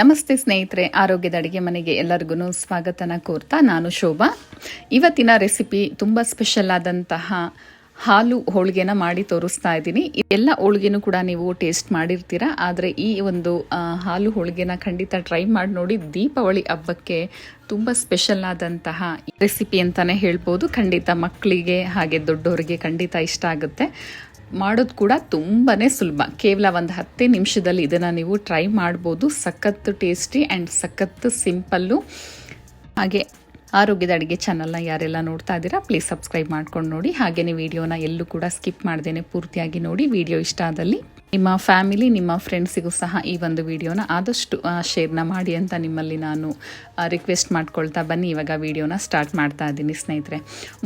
ನಮಸ್ತೆ ಸ್ನೇಹಿತರೆ, ಆರೋಗ್ಯದ ಅಡುಗೆ ಮನೆಗೆ ಎಲ್ಲರಿಗೂ ಸ್ವಾಗತನ ಕೋರ್ತಾ ನಾನು ಶೋಭಾ. ಇವತ್ತಿನ ರೆಸಿಪಿ ತುಂಬ ಸ್ಪೆಷಲ್ ಆದಂತಹ ಹಾಲು ಹೋಳಿಗೆನ ಮಾಡಿ ತೋರಿಸ್ತಾ ಇದ್ದೀನಿ. ಎಲ್ಲ ಹೋಳಿಗೆನೂ ಕೂಡ ನೀವು ಟೇಸ್ಟ್ ಮಾಡಿರ್ತೀರಾ, ಆದರೆ ಈ ಒಂದು ಹಾಲು ಹೋಳಿಗೆನ ಖಂಡಿತ ಟ್ರೈ ಮಾಡಿ ನೋಡಿ. ದೀಪಾವಳಿ ಹಬ್ಬಕ್ಕೆ ತುಂಬ ಸ್ಪೆಷಲ್ ಆದಂತಹ ರೆಸಿಪಿ ಅಂತಲೇ ಹೇಳ್ಬೋದು. ಖಂಡಿತ ಮಕ್ಕಳಿಗೆ ಹಾಗೆ ದೊಡ್ಡವರಿಗೆ ಖಂಡಿತ ಇಷ್ಟ ಆಗುತ್ತೆ. ಮಾಡೋದು ಕೂಡ ತುಂಬಾ ಸುಲಭ. ಕೇವಲ ಒಂದು ಹತ್ತೇ ನಿಮಿಷದಲ್ಲಿ ಇದನ್ನು ನೀವು ಟ್ರೈ ಮಾಡ್ಬೋದು. ಸಖತ್ತು ಟೇಸ್ಟಿ ಆ್ಯಂಡ್ ಸಖತ್ತು ಸಿಂಪಲ್ಲು ಹಾಗೆ ಆರೋಗ್ಯದ ಅಡುಗೆ ಚಾನಲ್ನ ಯಾರೆಲ್ಲ ನೋಡ್ತಾ ಇದ್ದೀರಾ ಪ್ಲೀಸ್ ಸಬ್ಸ್ಕ್ರೈಬ್ ಮಾಡ್ಕೊಂಡು ನೋಡಿ. ಹಾಗೆಯೇ ವಿಡಿಯೋನ ಎಲ್ಲೂ ಕೂಡ ಸ್ಕಿಪ್ ಮಾಡ್ದೇನೆ ಪೂರ್ತಿಯಾಗಿ ನೋಡಿ. ವಿಡಿಯೋ ಇಷ್ಟ ಆದಲ್ಲಿ ನಿಮ್ಮ ಫ್ಯಾಮಿಲಿ, ನಿಮ್ಮ ಫ್ರೆಂಡ್ಸಿಗೂ ಸಹ ಈ ಒಂದು ವಿಡಿಯೋನ ಆದಷ್ಟು ಶೇರ್ನ ಮಾಡಿ ಅಂತ ನಿಮ್ಮಲ್ಲಿ ನಾನು ರಿಕ್ವೆಸ್ಟ್ ಮಾಡ್ಕೊಳ್ತಾ ಬನ್ನಿ. ಇವಾಗ ವಿಡಿಯೋನ ಸ್ಟಾರ್ಟ್ ಮಾಡ್ತಾ ಇದ್ದೀನಿ ಸ್ನೇಹಿತರೆ.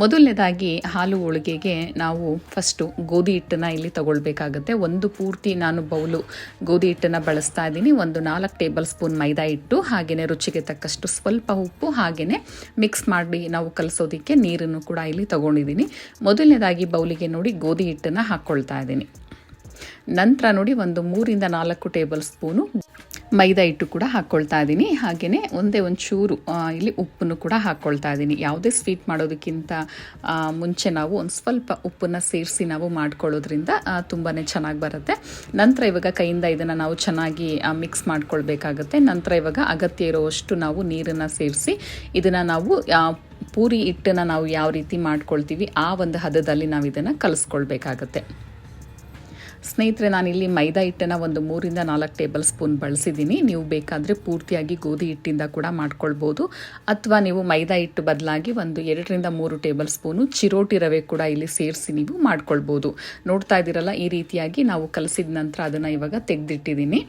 ಮೊದಲನೇದಾಗಿ ಹಾಲು ಹೋಳಿಗೆಗೆ ನಾವು ಫಸ್ಟು ಗೋಧಿ ಹಿಟ್ಟನ್ನು ಇಲ್ಲಿ ತಗೊಳ್ಬೇಕಾಗುತ್ತೆ. ಒಂದು ಪೂರ್ತಿ ನಾನು ಬೌಲು ಗೋಧಿ ಹಿಟ್ಟನ್ನು ಬಳಸ್ತಾ ಇದ್ದೀನಿ. ಒಂದು ನಾಲ್ಕು ಟೇಬಲ್ ಸ್ಪೂನ್ ಮೈದಾ ಹಿಟ್ಟು ಹಾಗೆಯೇ ರುಚಿಗೆ ತಕ್ಕಷ್ಟು ಸ್ವಲ್ಪ ಉಪ್ಪು ಹಾಗೆಯೇ ಮಿಕ್ಸ್ ಮಾಡಿ ನಾವು ಕಲಿಸೋದಕ್ಕೆ ನೀರನ್ನು ಕೂಡ ಇಲ್ಲಿ ತಗೊಂಡಿದ್ದೀನಿ. ಮೊದಲನೇದಾಗಿ ಬೌಲಿಗೆ ನೋಡಿ ಗೋಧಿ ಹಿಟ್ಟನ್ನು ಹಾಕ್ಕೊಳ್ತಾ ಇದ್ದೀನಿ. ನಂತರ ನೋಡಿ ಒಂದು ಮೂರಿಂದ ನಾಲ್ಕು ಟೇಬಲ್ ಸ್ಪೂನು ಮೈದಾ ಹಿಟ್ಟು ಕೂಡ ಹಾಕ್ಕೊಳ್ತಾ ಇದ್ದೀನಿ. ಹಾಗೆಯೇ ಒಂದೇ ಒಂದು ಚೂರು ಇಲ್ಲಿ ಉಪ್ಪನ್ನು ಕೂಡ ಹಾಕ್ಕೊಳ್ತಾ ಇದ್ದೀನಿ. ಯಾವುದೇ ಸ್ವೀಟ್ ಮಾಡೋದಕ್ಕಿಂತ ಮುಂಚೆ ನಾವು ಒಂದು ಸ್ವಲ್ಪ ಉಪ್ಪನ್ನು ಸೇರಿಸಿ ನಾವು ಮಾಡ್ಕೊಳ್ಳೋದ್ರಿಂದ ತುಂಬಾ ಚೆನ್ನಾಗಿ ಬರುತ್ತೆ. ನಂತರ ಇವಾಗ ಕೈಯಿಂದ ಇದನ್ನು ನಾವು ಚೆನ್ನಾಗಿ ಮಿಕ್ಸ್ ಮಾಡ್ಕೊಳ್ಬೇಕಾಗತ್ತೆ. ನಂತರ ಇವಾಗ ಅಗತ್ಯ ಇರುವಷ್ಟು ನಾವು ನೀರನ್ನು ಸೇರಿಸಿ, ಇದನ್ನು ನಾವು ಪೂರಿ ಹಿಟ್ಟನ್ನು ನಾವು ಯಾವ ರೀತಿ ಮಾಡ್ಕೊಳ್ತೀವಿ, ಆ ಒಂದು ಹದದಲ್ಲಿ ನಾವು ಇದನ್ನು ಕಲಿಸ್ಕೊಳ್ಬೇಕಾಗತ್ತೆ. ಸ್ನೇಹಿತರೆ, ನಾನಿಲ್ಲಿ ಮೈದಾ ಹಿಟ್ಟನ್ನು ಒಂದು ಮೂರಿಂದ ನಾಲ್ಕು ಟೇಬಲ್ ಸ್ಪೂನ್ ಬಳಸಿದ್ದೀನಿ. ನೀವು ಬೇಕಾದರೆ ಪೂರ್ತಿಯಾಗಿ ಗೋಧಿ ಹಿಟ್ಟಿಂದ ಕೂಡ ಮಾಡ್ಕೊಳ್ಬೋದು. ಅಥವಾ ನೀವು ಮೈದಾ ಹಿಟ್ಟು ಬದಲಾಗಿ ಒಂದು ಎರಡರಿಂದ ಮೂರು ಟೇಬಲ್ ಸ್ಪೂನು ಚಿರೋಟಿ ರವೆ ಕೂಡ ಇಲ್ಲಿ ಸೇರಿಸಿ ನೀವು ಮಾಡ್ಕೊಳ್ಬೋದು. ನೋಡ್ತಾ ಇದ್ದೀರಲ್ಲ, ಈ ರೀತಿಯಾಗಿ ನಾವು ಕಲಸಿದ ನಂತರ ಅದನ್ನು ಇವಾಗ ತೆಗೆದಿಟ್ಟಿದ್ದೀನಿ.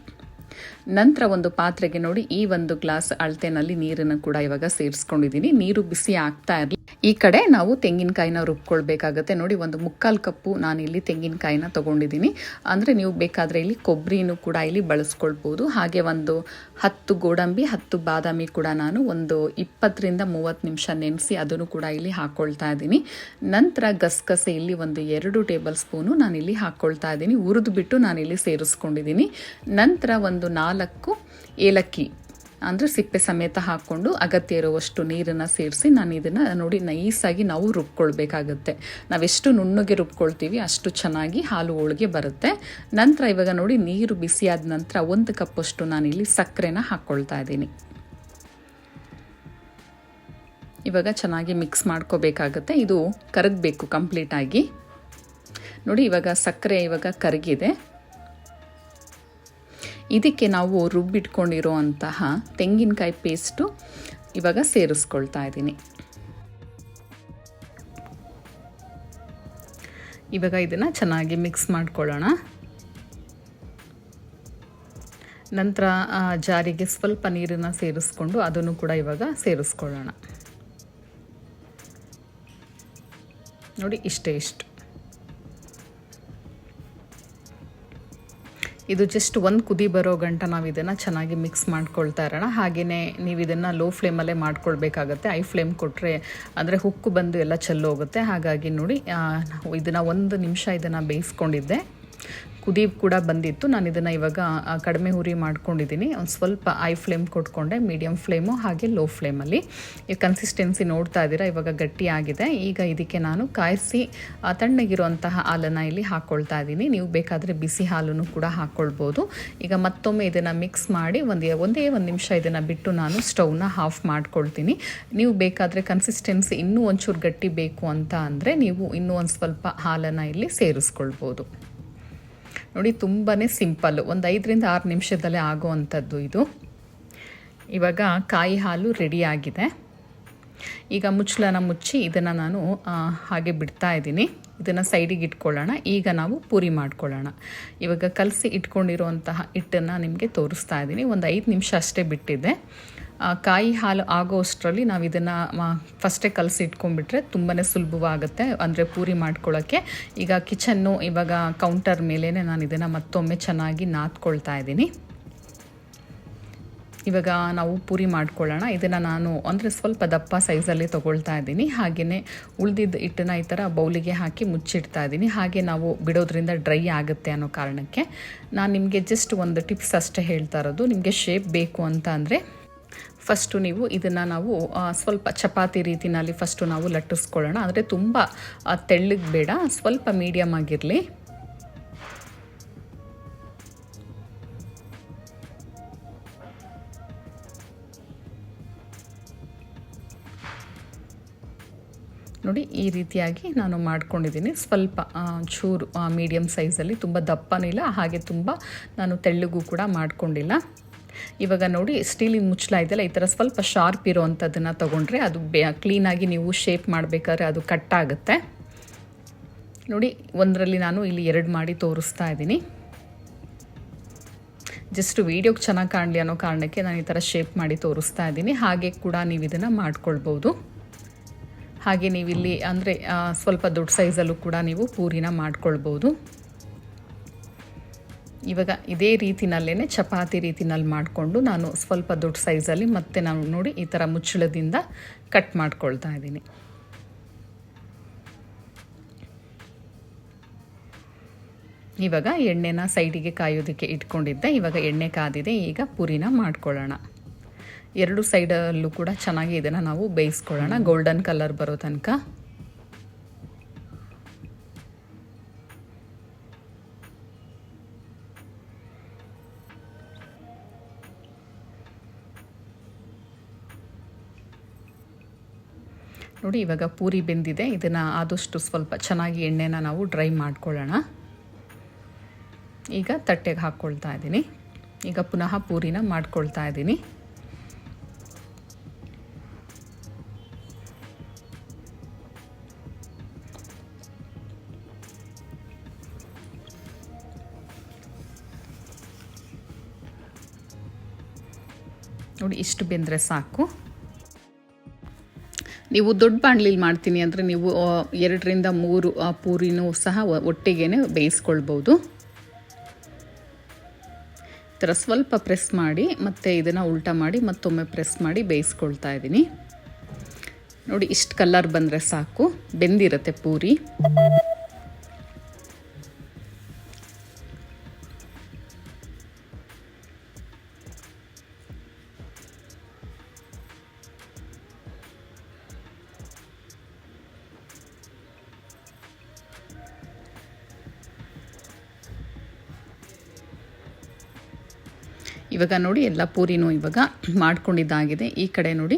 ನಂತರ ಒಂದು ಪಾತ್ರೆಗೆ ನೋಡಿ, ಈ ಒಂದು ಗ್ಲಾಸ್ ಅಳತೆನಲ್ಲಿ ನೀರನ್ನು ಕೂಡ ಇವಾಗ ಸೇರಿಸ್ಕೊಂಡಿದ್ದೀನಿ. ನೀರು ಬಿಸಿ ಆಗ್ತಾ ಇರಲಿ ಈ ಕಡೆ ನಾವು ತೆಂಗಿನಕಾಯಿನ ರುಬ್ಕೊಳ್ಬೇಕಾಗತ್ತೆ. ನೋಡಿ, ಒಂದು ಮುಕ್ಕಾಲು ಕಪ್ಪು ನಾನು ಇಲ್ಲಿ ತೆಂಗಿನಕಾಯಿನ ತಗೊಂಡಿದ್ದೀನಿ. ಅಂದರೆ ನೀವು ಬೇಕಾದರೆ ಇಲ್ಲಿ ಕೊಬ್ಬರಿನೂ ಕೂಡ ಇಲ್ಲಿ ಬಳಸ್ಕೊಳ್ಬೋದು. ಹಾಗೆ ಒಂದು ಹತ್ತು ಗೋಡಂಬಿ, ಹತ್ತು ಬಾದಾಮಿ ಕೂಡ ನಾನು ಒಂದು ಇಪ್ಪತ್ತರಿಂದ ಮೂವತ್ತು ನಿಮಿಷ ನೆನೆಸಿ ಅದನ್ನು ಕೂಡ ಇಲ್ಲಿ ಹಾಕ್ಕೊಳ್ತಾ ಇದ್ದೀನಿ. ನಂತರ ಗಸಗಸೆ ಇಲ್ಲಿ ಒಂದು ಎರಡು ಟೇಬಲ್ ಸ್ಪೂನು ನಾನು ಇಲ್ಲಿ ಹಾಕ್ಕೊಳ್ತಾ ಇದ್ದೀನಿ. ಹುರಿದು ಬಿಟ್ಟು ನಾನಿಲ್ಲಿ ಸೇರಿಸ್ಕೊಂಡಿದ್ದೀನಿ. ನಂತರ ಒಂದು ನಾಲ್ಕು ಏಲಕ್ಕಿ. ಅಂದರೆ ಸಿಪ್ಪೆ ಸಮೇತ ಹಾಕ್ಕೊಂಡು ಅಗತ್ಯ ಇರುವಷ್ಟು ನೀರನ್ನು ಸೇರಿಸಿ ನಾನು ಇದನ್ನು ನೋಡಿ ನೈಸಾಗಿ ನಾವು ರುಬ್ಕೊಳ್ಬೇಕಾಗತ್ತೆ. ನಾವೆಷ್ಟು ನುಣ್ಣಗೆ ರುಬ್ಕೊಳ್ತೀವಿ ಅಷ್ಟು ಚೆನ್ನಾಗಿ ಹಾಲು ಹೋಳಿಗೆ ಬರುತ್ತೆ. ನಂತರ ಇವಾಗ ನೋಡಿ ನೀರು ಬಿಸಿಯಾದ ನಂತರ ಒಂದು ಕಪ್ಪಷ್ಟು ನಾನಿಲ್ಲಿ ಸಕ್ಕರೆನ ಹಾಕ್ಕೊಳ್ತಾ ಇದ್ದೀನಿ. ಇವಾಗ ಚೆನ್ನಾಗಿ ಮಿಕ್ಸ್ ಮಾಡ್ಕೋಬೇಕಾಗತ್ತೆ. ಇದು ಕರಗಬೇಕು ಕಂಪ್ಲೀಟಾಗಿ ನೋಡಿ ಇವಾಗ ಸಕ್ಕರೆ ಇವಾಗ ಕರಗಿದೆ. ಇದಕ್ಕೆ ನಾವು ರುಬ್ಬಿಟ್ಕೊಂಡಿರೋ ಅಂತಹ ತೆಂಗಿನಕಾಯಿ ಪೇಸ್ಟು ಇವಾಗ ಸೇರಿಸ್ಕೊಳ್ತಾ ಇದ್ದೀನಿ. ಇವಾಗ ಇದನ್ನು ಚೆನ್ನಾಗಿ ಮಿಕ್ಸ್ ಮಾಡ್ಕೊಳ್ಳೋಣ. ನಂತರ ಜಾರಿಗೆ ಸ್ವಲ್ಪ ನೀರನ್ನು ಸೇರಿಸ್ಕೊಂಡು ಅದನ್ನು ಕೂಡ ಇವಾಗ ಸೇರಿಸ್ಕೊಳ್ಳೋಣ. ನೋಡಿ, ಇಷ್ಟೇ ಇಷ್ಟು. ಇದು ಜಸ್ಟ್ ಒಂದು ಕುದಿ ಬರೋ ಗಂಟ ನಾವು ಇದನ್ನು ಚೆನ್ನಾಗಿ ಮಿಕ್ಸ್ ಮಾಡ್ಕೊಳ್ತಾ ಇರೋಣ. ಹಾಗೆಯೇ ನೀವು ಇದನ್ನು ಲೋ ಫ್ಲೇಮಲ್ಲೇ ಮಾಡ್ಕೊಳ್ಬೇಕಾಗತ್ತೆ. ಐ ಫ್ಲೇಮ್ ಕೊಟ್ಟರೆ ಅಂದರೆ ಹುಕ್ಕು ಬಂದು ಎಲ್ಲ ಚೆಲ್ಲೋಗುತ್ತೆ. ಹಾಗಾಗಿ ನೋಡಿ ಇದನ್ನು ಒಂದು ನಿಮಿಷ ಇದನ್ನು ಬೇಯಿಸ್ಕೊಂಡಿದ್ದೆ. ಕುದಿ ಕೂಡ ಬಂದಿತ್ತು. ನಾನು ಇದನ್ನು ಇವಾಗ ಕಡಿಮೆ ಉರಿ ಮಾಡ್ಕೊಂಡಿದ್ದೀನಿ ಒಂದು ಸ್ವಲ್ಪ ಐ ಫ್ಲೇಮ್ ಕೊಟ್ಕೊಂಡೆ ಮೀಡಿಯಮ್ ಫ್ಲೇಮು ಹಾಗೆ ಲೋ ಫ್ಲೇಮಲ್ಲಿ ಈ ಕನ್ಸಿಸ್ಟೆನ್ಸಿ ನೋಡ್ತಾ ಇದ್ದೀರಾ ಇವಾಗ ಗಟ್ಟಿಯಾಗಿದೆ ಈಗ ಇದಕ್ಕೆ ನಾನು ಕಾಯಿಸಿ ತಣ್ಣಗಿರುವಂತಹ ಹಾಲನ್ನು ಇಲ್ಲಿ ಹಾಕ್ಕೊಳ್ತಾ ಇದ್ದೀನಿ ನೀವು ಬೇಕಾದರೆ ಬಿಸಿ ಹಾಲನ್ನು ಕೂಡ ಹಾಕ್ಕೊಳ್ಬೋದು ಈಗ ಮತ್ತೊಮ್ಮೆ ಇದನ್ನು ಮಿಕ್ಸ್ ಮಾಡಿ ಒಂದು, ಒಂದೇ ಒಂದು ನಿಮಿಷ ಇದನ್ನು ಬಿಟ್ಟು ನಾನು ಸ್ಟೌವ್ನ ಹಾಫ್ ಮಾಡ್ಕೊಳ್ತೀನಿ. ನೀವು ಬೇಕಾದರೆ ಕನ್ಸಿಸ್ಟೆನ್ಸಿ ಇನ್ನೂ ಒಂಚೂರು ಗಟ್ಟಿ ಬೇಕು ಅಂತ ಅಂದರೆ ನೀವು ಇನ್ನೂ ಒಂದು ಸ್ವಲ್ಪ ಹಾಲನ್ನು ಇಲ್ಲಿ ಸೇರಿಸ್ಕೊಳ್ಬೋದು. ನೋಡಿ ತುಂಬಾ ಸಿಂಪಲ್ಲು ಒಂದು ಐದರಿಂದ ಆರು ನಿಮಿಷದಲ್ಲೇ ಆಗುವಂಥದ್ದು ಇದು. ಇವಾಗ ಕಾಯಿ ಹಾಲು ರೆಡಿಯಾಗಿದೆ ಈಗ ಮುಚ್ಚಳನ ಮುಚ್ಚಿ ಇದನ್ನು ನಾನು ಹಾಗೆ ಬಿಡ್ತಾ ಇದ್ದೀನಿ. ಇದನ್ನು ಸೈಡಿಗೆ ಇಟ್ಕೊಳ್ಳೋಣ. ಈಗ ನಾವು ಪೂರಿ ಮಾಡ್ಕೊಳ್ಳೋಣ. ಇವಾಗ ಕಲಸಿ ಇಟ್ಕೊಂಡಿರುವಂತಹ ಹಿಟ್ಟನ್ನು ನಿಮಗೆ ತೋರಿಸ್ತಾ ಇದ್ದೀನಿ. ಒಂದು ಐದು ನಿಮಿಷ ಅಷ್ಟೇ ಬಿಟ್ಟಿದ್ದೆ ಕಾಯಿ ಹಾಲು ಆಗೋ ಅಷ್ಟರಲ್ಲಿ ನಾವು ಇದನ್ನು ಫಸ್ಟೇ ಕಲಸಿ ಇಟ್ಕೊಂಡ್ಬಿಟ್ರೆ ತುಂಬಾ ಸುಲಭವಾಗುತ್ತೆ, ಅಂದರೆ ಪೂರಿ ಮಾಡ್ಕೊಳ್ಳೋಕ್ಕೆ ಈಗ ಕಿಚನ್ನು ಇವಾಗ ಕೌಂಟರ್ ಮೇಲೇ ನಾನು ಇದನ್ನು ಮತ್ತೊಮ್ಮೆ ಚೆನ್ನಾಗಿ ನಾದ್ಕೊಳ್ತಾ ಇದ್ದೀನಿ. ಇವಾಗ ನಾವು ಪೂರಿ ಮಾಡ್ಕೊಳ್ಳೋಣ. ಇದನ್ನು ನಾನು, ಅಂದರೆ ಸ್ವಲ್ಪ ದಪ್ಪ ಸೈಜಲ್ಲಿ ತೊಗೊಳ್ತಾ ಇದ್ದೀನಿ. ಹಾಗೆಯೇ ಉಳಿದಿದ್ದ ಹಿಟ್ಟನ್ನ ಈ ಥರ ಬೌಲಿಗೆ ಹಾಕಿ ಮುಚ್ಚಿಡ್ತಾ ಇದ್ದೀನಿ. ಹಾಗೆ ನಾವು ಬಿಡೋದ್ರಿಂದ ಡ್ರೈ ಆಗುತ್ತೆ ಅನ್ನೋ ಕಾರಣಕ್ಕೆ. ನಾನು ನಿಮಗೆ ಜಸ್ಟ್ ಒಂದು ಟಿಪ್ಸ್ ಅಷ್ಟೇ ಹೇಳ್ತಾ ಇರೋದು. ನಿಮಗೆ ಶೇಪ್ ಬೇಕು ಅಂತ ಅಂದರೆ ಫಸ್ಟು ನೀವು ಇದನ್ನು ನಾವು ಸ್ವಲ್ಪ ಚಪಾತಿ ರೀತಿನಲ್ಲಿ ಫಸ್ಟು ನಾವು ಲಟ್ಟಿಸ್ಕೊಳ್ಳೋಣ. ಆದರೆ ತುಂಬ ತೆಳ್ಳಗೆ ಬೇಡ, ಸ್ವಲ್ಪ ಮೀಡಿಯಮ್ ಆಗಿರಲಿ. ನೋಡಿ, ಈ ರೀತಿಯಾಗಿ ನಾನು ಮಾಡ್ಕೊಂಡಿದ್ದೀನಿ. ಸ್ವಲ್ಪ ಚೂರು ಮೀಡಿಯಮ್ ಸೈಜಲ್ಲಿ ತುಂಬ ದಪ್ಪನೂ ಇಲ್ಲ, ಹಾಗೆ ತುಂಬ ನಾನು ತೆಳ್ಳಗೂ ಕೂಡ ಮಾಡ್ಕೊಂಡಿಲ್ಲ. ಇವಾಗ ನೋಡಿ ಸ್ಟೀಲಿನ ಮುಚ್ಚಳ ಇದೆಯಲ್ಲ, ಈ ಥರ ಸ್ವಲ್ಪ ಶಾರ್ಪ್ ಇರೋ ಅಂಥದ್ದನ್ನು ತೊಗೊಂಡ್ರೆ ಅದು ಬೇ ಕ್ಲೀನಾಗಿ ನೀವು ಶೇಪ್ ಮಾಡಬೇಕಾದ್ರೆ ಅದು ಕಟ್ ಆಗುತ್ತೆ. ನೋಡಿ, ಒಂದರಲ್ಲಿ ನಾನು ಇಲ್ಲಿ ಎರಡು ಮಾಡಿ ತೋರಿಸ್ತಾ ಇದ್ದೀನಿ. ಜಸ್ಟ್ ವೀಡಿಯೋಗೆ ಚೆನ್ನಾಗಿ ಕಾಣಲಿ ಅನ್ನೋ ಕಾರಣಕ್ಕೆ ನಾನು ಈ ಥರ ಶೇಪ್ ಮಾಡಿ ತೋರಿಸ್ತಾ ಇದ್ದೀನಿ. ಹಾಗೆ ಕೂಡ ನೀವು ಇದನ್ನು ಮಾಡ್ಕೊಳ್ಬೋದು. ಹಾಗೆ ನೀವಿಲ್ಲಿ ಅಂದರೆ ಸ್ವಲ್ಪ ದೊಡ್ಡ ಸೈಜಲ್ಲೂ ಕೂಡ ನೀವು ಪೂರಿನ ಮಾಡ್ಕೊಳ್ಬೋದು. ಇವಾಗ ಇದೇ ರೀತಿನಲ್ಲೇ ಚಪಾತಿ ರೀತಿನಲ್ಲಿ ಮಾಡಿಕೊಂಡು ನಾನು ಸ್ವಲ್ಪ ದೊಡ್ಡ ಸೈಜಲ್ಲಿ ಮತ್ತೆ ನಾನು ನೋಡಿ ಈ ಥರ ಮುಚ್ಚಳದಿಂದ ಕಟ್ ಮಾಡ್ಕೊಳ್ತಾ ಇದ್ದೀನಿ. ಇವಾಗ ಎಣ್ಣೆನ ಸೈಡಿಗೆ ಕಾಯೋದಕ್ಕೆ ಇಟ್ಕೊಂಡಿದ್ದೆ. ಇವಾಗ ಎಣ್ಣೆ ಕಾದಿದೆ. ಈಗ ಪುರಿನ ಮಾಡ್ಕೊಳ್ಳೋಣ. ಎರಡು ಸೈಡಲ್ಲೂ ಕೂಡ ಚೆನ್ನಾಗಿ ಇದನ್ನು ನಾವು ಬೇಯಿಸ್ಕೊಳ್ಳೋಣ. ಗೋಲ್ಡನ್ ಕಲರ್ ಬರೋ ತನಕ. ನೋಡಿ, ಇವಾಗ ಪೂರಿ ಬೆಂದಿದೆ. ಇದನ್ನು ಆದಷ್ಟು ಸ್ವಲ್ಪ ಚೆನ್ನಾಗಿ ಎಣ್ಣೆನ ನಾವು ಡ್ರೈ ಮಾಡ್ಕೊಳ್ಳೋಣ. ಈಗ ತಟ್ಟೆಗೆ ಹಾಕ್ಕೊಳ್ತಾ ಇದ್ದೀನಿ. ಈಗ ಪುನಃ ಪೂರಿನ ಮಾಡ್ಕೊಳ್ತಾ ಇದ್ದೀನಿ. ನೋಡಿ, ಇಷ್ಟು ಬೆಂದರೆ ಸಾಕು. ನೀವು ದೊಡ್ಡ ಬಾಣ್ಲಿಲಿ ಮಾಡ್ತೀನಿ ಅಂದರೆ ನೀವು ಎರಡರಿಂದ ಮೂರು ಪೂರಿನೂ ಸಹ ಒಟ್ಟಿಗೆ ಬೇಯಿಸ್ಕೊಳ್ಬೋದು. ಥರ ಸ್ವಲ್ಪ ಪ್ರೆಸ್ ಮಾಡಿ, ಮತ್ತು ಇದನ್ನು ಉಲ್ಟಾ ಮಾಡಿ, ಮತ್ತೊಮ್ಮೆ ಪ್ರೆಸ್ ಮಾಡಿ ಬೇಯಿಸ್ಕೊಳ್ತಾ ಇದ್ದೀನಿ. ನೋಡಿ, ಇಷ್ಟು ಕಲ್ಲರ್ ಬಂದರೆ ಸಾಕು. ಬೆಂದಿರುತ್ತೆ ಪೂರಿ. ಇವಾಗ ನೋಡಿ ಎಲ್ಲ ಪೂರಿನೂ ಇವಾಗ ಮಾಡ್ಕೊಂಡಿದ್ದಾಗಿದೆ. ಈ ಕಡೆ ನೋಡಿ,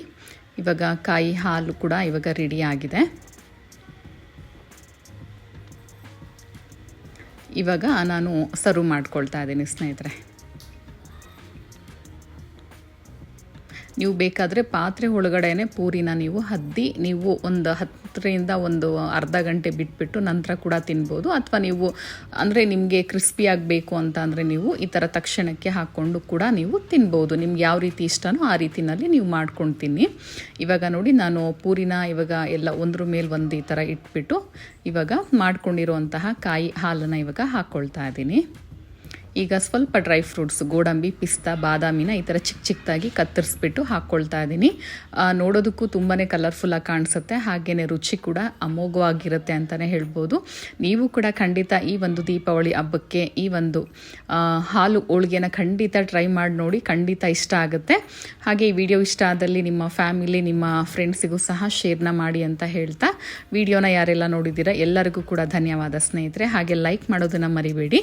ಇವಾಗ ಕಾಯಿ ಹಾಲು ಕೂಡ ಇವಾಗ ರೆಡಿ ಆಗಿದೆ. ಇವಾಗ ನಾನು ಸರ್ವ್ ಮಾಡ್ಕೊಳ್ತಾ ಇದ್ದೀನಿ ಸ್ನೇಹಿತರೆ. ನೀವು ಬೇಕಾದರೆ ಪಾತ್ರೆ ಒಳಗಡೆನೆ ಪೂರಿನ ನೀವು ಹದ್ದಿ, ನೀವು ಒಂದು ಹತ್ತರಿಂದ ಒಂದು ಅರ್ಧ ಗಂಟೆ ಬಿಟ್ಬಿಟ್ಟು ನಂತರ ಕೂಡ ತಿನ್ಬೋದು. ಅಥವಾ ನೀವು, ಅಂದರೆ ನಿಮಗೆ ಕ್ರಿಸ್ಪಿ ಆಗಬೇಕು ಅಂತ ಅಂದರೆ ನೀವು ಈ ಥರ ತಕ್ಷಣಕ್ಕೆ ಹಾಕ್ಕೊಂಡು ಕೂಡ ನೀವು ತಿನ್ಬೋದು. ನಿಮ್ಗೆ ಯಾವ ರೀತಿ ಇಷ್ಟನೋ ಆ ರೀತಿನಲ್ಲಿ ನೀವು ಮಾಡ್ಕೊಂಡು ತಿನ್ನಿ ಇವಾಗ ನೋಡಿ, ನಾನು ಪೂರಿನ ಇವಾಗ ಎಲ್ಲ ಒಂದ್ರ ಮೇಲೆ ಒಂದು ಈ ಥರ ಇಟ್ಬಿಟ್ಟು ಇವಾಗ ಮಾಡ್ಕೊಂಡಿರುವಂತಹ ಕಾಯಿ ಹಾಲನ್ನು ಇವಾಗ ಹಾಕ್ಕೊಳ್ತಾ ಇದ್ದೀನಿ. ಈಗ ಸ್ವಲ್ಪ ಡ್ರೈ ಫ್ರೂಟ್ಸ್ ಗೋಡಂಬಿ, ಪಿಸ್ತಾ, ಬಾದಾಮಿನ ಈ ಥರ ಚಿಕ್ಕ ಚಿಕ್ಕದಾಗಿ ಕತ್ತರಿಸ್ಬಿಟ್ಟು ಹಾಕ್ಕೊಳ್ತಾ ಇದ್ದೀನಿ ನೋಡೋದಕ್ಕೂ ತುಂಬಾ ಕಲರ್ಫುಲ್ಲಾಗಿ ಕಾಣಿಸುತ್ತೆ. ಹಾಗೆಯೇ ರುಚಿ ಕೂಡ ಅಮೋಘವಾಗಿರುತ್ತೆ ಅಂತಲೇ ಹೇಳ್ಬೋದು. ನೀವು ಕೂಡ ಖಂಡಿತ ಈ ಒಂದು ದೀಪಾವಳಿ ಹಬ್ಬಕ್ಕೆ ಈ ಒಂದು ಹಾಲು ಹೋಳಿಗೆನ ಖಂಡಿತ ಟ್ರೈ ಮಾಡಿ ನೋಡಿ ಖಂಡಿತ ಇಷ್ಟ ಆಗುತ್ತೆ. ಹಾಗೆ ಈ ವಿಡಿಯೋ ಇಷ್ಟ ಆದಲ್ಲಿ ನಿಮ್ಮ ಫ್ಯಾಮಿಲಿ ನಿಮ್ಮ ಫ್ರೆಂಡ್ಸಿಗೂ ಸಹ ಶೇರ್ನ ಮಾಡಿ ಅಂತ ಹೇಳ್ತಾ ವಿಡಿಯೋನ ಯಾರೆಲ್ಲ ನೋಡಿದ್ದೀರಾ ಎಲ್ಲರಿಗೂ ಕೂಡ ಧನ್ಯವಾದ ಸ್ನೇಹಿತರೆ. ಹಾಗೆ ಲೈಕ್ ಮಾಡೋದನ್ನು ಮರಿಬೇಡಿ.